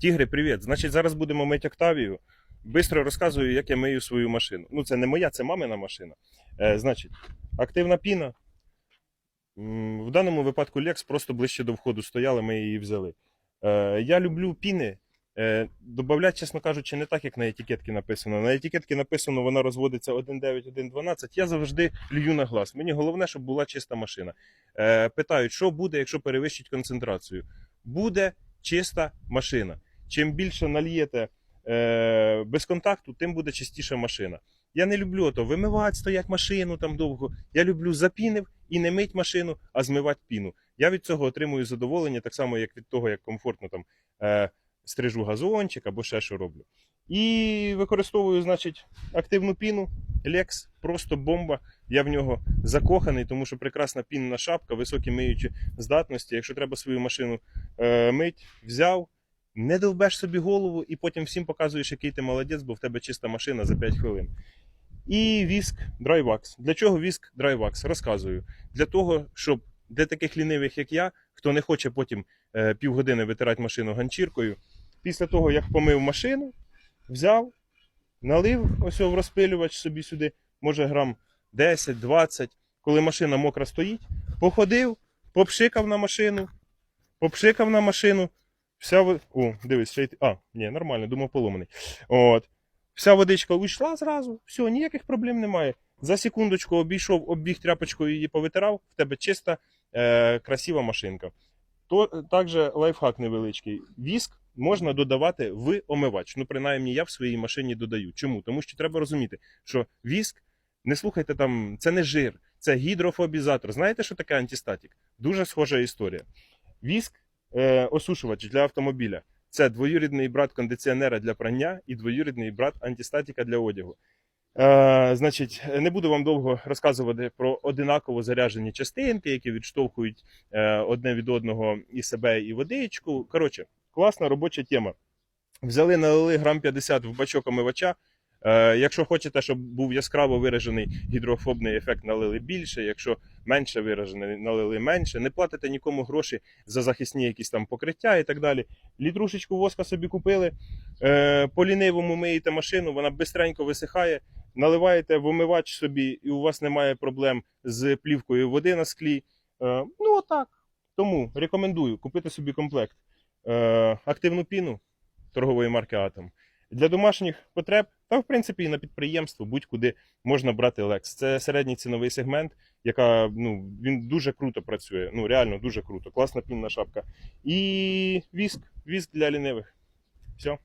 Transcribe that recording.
Тігри, привіт. Значить, зараз будемо мити Октавію. Бистро розказую, як я мию свою машину. Ну, це не моя, це мамина машина. Е, значить, активна піна. В даному випадку Lex просто ближче до входу стояла, ми її взяли. Е, я люблю піни. Е, добавлять, чесно кажучи, не так, як на етикетці написано. На етикетці написано, вона розводиться 1,9, 1,12. Я завжди лью на глаз. Мені головне, щоб була чиста машина. Е, питають, що буде, якщо перевищить концентрацію. Буде чиста машина. Чим більше нальєте е, без контакту, тим буде чистіша машина. Я не люблю ото вимивати, стоять машину там довго. Я люблю запінив і не мить машину, а змивати піну. Я від цього отримую задоволення, так само, як від того, як комфортно там е, стрижу газончик або ще що роблю. І використовую, значить, активну піну. Lex просто бомба. Я в нього закоханий, тому що прекрасна пінна шапка, високі миючі здатності. Якщо треба свою машину е, мить, взяв, не довбеш собі голову і потім всім показуєш, який ти молодець, бо в тебе чиста машина за 5 хвилин. І віск драйвакс. Для чого віск драйвакс? Розказую. Для того, щоб для таких лінивих, як я, хто не хоче потім е, півгодини витирати машину ганчіркою, після того, як помив машину, взяв, налив ось в розпилювач собі сюди, може грам 10-20, коли машина мокра стоїть, походив, попшикав на машину, попшикав на машину, вся во- О, дивись, ще й... А, ні, нормально, думав поломаний. От. Вся водичка уйшла зразу, все, ніяких проблем немає. За секундочку обійшов, обіг тряпочкою її повитирав, в тебе чиста, е, красива машинка. То е, також лайфхак невеличкий. Віск можна додавати в омивач. Ну, принаймні, я в своїй машині додаю. Чому? Тому що треба розуміти, що віск, не слухайте там, це не жир, це гідрофобізатор. Знаєте, що таке антистатік? Дуже схожа історія. Віск, осушувач для автомобіля. Це двоюрідний брат кондиціонера для прання і двоюрідний брат антистатіка для одягу. Е, значить, не буду вам довго розказувати про одинаково заряджені частинки, які відштовхують е, одне від одного і себе, і водичку. Коротше, класна робоча тема. Взяли, налили грам 50 в бачок омивача. Е, якщо хочете, щоб був яскраво виражений гідрофобний ефект, налили більше. Якщо менше виражений, налили менше. Не платите нікому гроші за захисні якісь там покриття і так далі. Літрушечку воска собі купили. Е, по лінивому миєте машину, вона бистренько висихає. Наливаєте в омивач собі, і у вас немає проблем з плівкою води на склі. Е, ну, отак. Тому рекомендую купити собі комплект. Е, активну піну торгової марки Атом. Для домашніх потреб, та в принципі і на підприємство, будь-куди можна брати Lex. Це середній ціновий сегмент, яка ну, він дуже круто працює. Ну, реально дуже круто. Класна пінна шапка. І віск, віск для лінивих. Все.